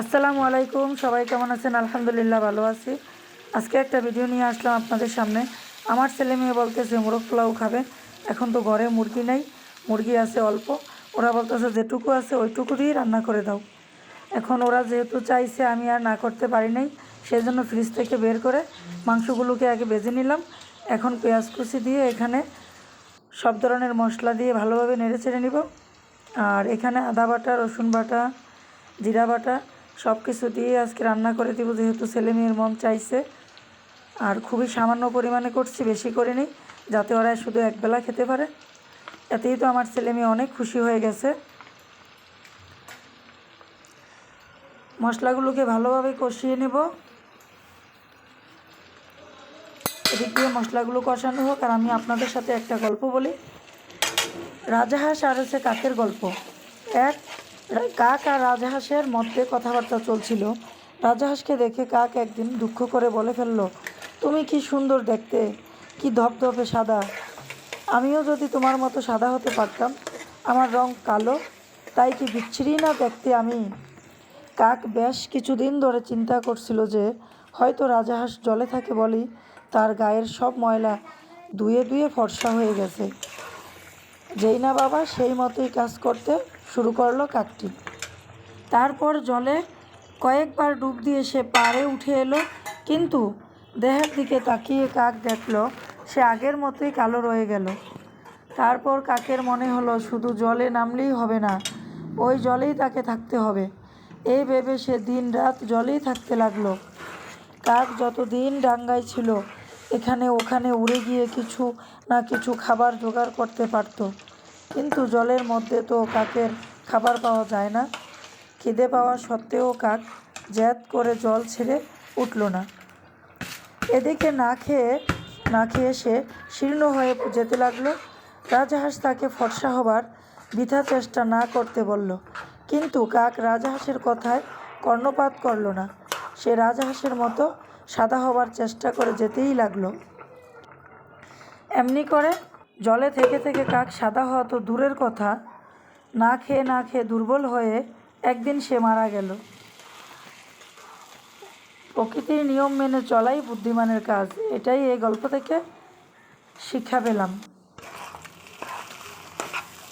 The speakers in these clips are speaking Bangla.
আসসালামু আলাইকুম, সবাই কেমন আছেন? আলহামদুলিল্লাহ ভালো আছি। আজকে একটা ভিডিও নিয়ে আসলাম আপনাদের সামনে। আমার ছেলে মেয়ে বলতেছে, মোরগ পোলাও খাবে। এখন তো ঘরে মুরগি নেই, মুরগি আছে অল্প। ওরা বলতেছে, যেটুকু আছে ওইটুকু দিয়ে রান্না করে দাও। এখন ওরা যেহেতু চাইছে, আমি আর না করতে পারি নাই সেই জন্য ফ্রিজ থেকে বের করে মাংসগুলোকে আগে বেজে নিলাম। এখন পেঁয়াজ কুচি দিয়ে এখানে সব ধরনের মশলা দিয়ে ভালোভাবে নেড়ে চেড়ে নিব। আর এখানে আদা বাটা, রসুন বাটা, জিরা বাটা সব কিছু দিয়ে আজকে রান্না করে দিব, যেহেতু ছেলে মেয়ের মন চাইছে। আর খুবই সামান্য পরিমাণে করছি, বেশি করে নিই যাতে ওরা শুধু একবেলা খেতে পারে। এতেই তো আমার ছেলে মেয়ে অনেক খুশি হয়ে গেছে। মশলাগুলোকে ভালোভাবে কষিয়ে নেব। এদিক দিয়ে মশলাগুলো কষানো হোক, আর আমি আপনাদের সাথে একটা গল্প বলি। রাজাহাঁস আর হচ্ছে কাকের গল্প। এক কাক আর রাজাহাঁসের মধ্যে কথাবার্তা চলছিল। রাজাহাঁসকে দেখে কাক একদিন দুঃখ করে বলে ফেলল, তুমি কি সুন্দর দেখতে, কি ধপধপে সাদা। আমিও যদি তোমার মতো সাদা হতে পারতাম, আমার রং কালো, তাই কি বিচ্ছিরি না দেখতে আমি? কাক বেশ কিছুদিন ধরে চিন্তা করছিল যে, হয়তো রাজাহাঁস জলে থাকে বলেই তার গায়ের সব ময়লা ধুয়ে ধুয়ে ফর্সা হয়ে গেছে। যেই না বাবা, সেই মতোই কাজ করতে শুরু করল কাকটি। তারপর জলে কয়েকবার ডুব দিয়ে সে পাড়ে উঠে এলো, কিন্তু দেহের দিকে তাকিয়ে কাক দেখল, সে আগের মতোই কালো রয়ে গেল। তারপর কাকের মনে হলো, শুধু জলে নামলেই হবে না, ওই জলেই তাকে থাকতে হবে। এই ভেবে সে দিন রাত জলেই থাকতে লাগল। কাক যতদিন ডাঙ্গায় ছিল, এখানে ওখানে উড়ে গিয়ে কিছু না কিছু খাবার জোগাড় করতে পারতো। কিন্তু জলের মধ্যে তো কাকের খাবার পাওয়া যায় না। খিদে পাওয়া সত্ত্বেও কাক জ্যাদ করে জল ছেড়ে উঠল না। এদিকে না খেয়ে না খেয়ে সে শীর্ণ হয়ে যেতে লাগল। রাজাহাঁস তাকে ফর্সা হবার বৃথা চেষ্টা না করতে বলল। কিন্তু কাক রাজাহাঁসের কথায় কর্ণপাত করল না। সে রাজাহাঁসের মতো সাদা হবার চেষ্টা করে যেতেই লাগল। এমনি করে জলে থেকে থেকে কাক সাদা হওয়া তো দূরের কথা। না খেয়ে না খেয়ে দুর্বল হয়ে একদিন সে মারা গেল। প্রকৃতির নিয়ম মেনে চলাই বুদ্ধিমানের কাজ, এটাই এই গল্প থেকে শিক্ষা পেলাম।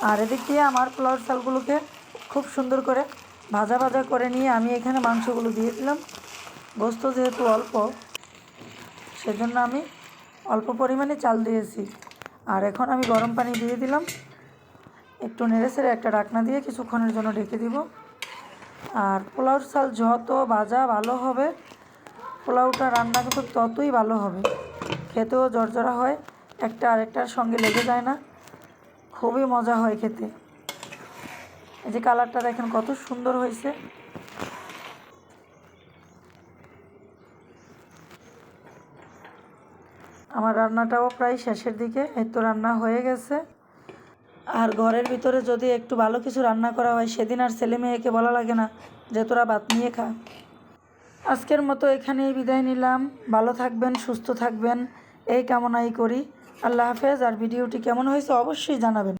আর এদিক দিয়ে আমার পোলাওর চালগুলোকে খুব সুন্দর করে ভাজা ভাজা করে নিয়ে আমি এখানে মাংসগুলো দিয়ে দিলাম। গোস্ত যেহেতু অল্প, সেজন্য আমি অল্প পরিমাণে চাল দিয়েছি। আর এখন আমি গরম পানি দিয়ে দিলাম। একটু নেড়ে ছেড়ে একটা ডাকনা দিয়ে কিছুক্ষণের জন্য ঢেকে দিব। আর পোলাওর চাল যত ভাজা ভালো হবে, পোলাওটা রান্না কিন্তু ততই ভালো হবে। খেতেও জর্জরা হয়, একটা আরেকটার সঙ্গে লেগে যায় না। খুবই মজা হয় খেতে। এই যে কালারটা দেখেন কত সুন্দর হয়েছে। আমার রান্নাটাও প্রায় শেষের দিকে, এই তো রান্না হয়ে গেছে। আর ঘরের ভিতরে যদি একটু ভালো কিছু রান্না করা হয়, সেদিন আর ছেলে মেয়েকে বলা লাগে না যে তোরা ভাত নিয়ে খা। আজকের মতো এখানেই বিদায় নিলাম। ভালো থাকবেন, সুস্থ থাকবেন। এই কামনাই করি। আল্লাহ হাফেজ। আর ভিডিওটি কেমন হয়েছে অবশ্যই জানাবেন।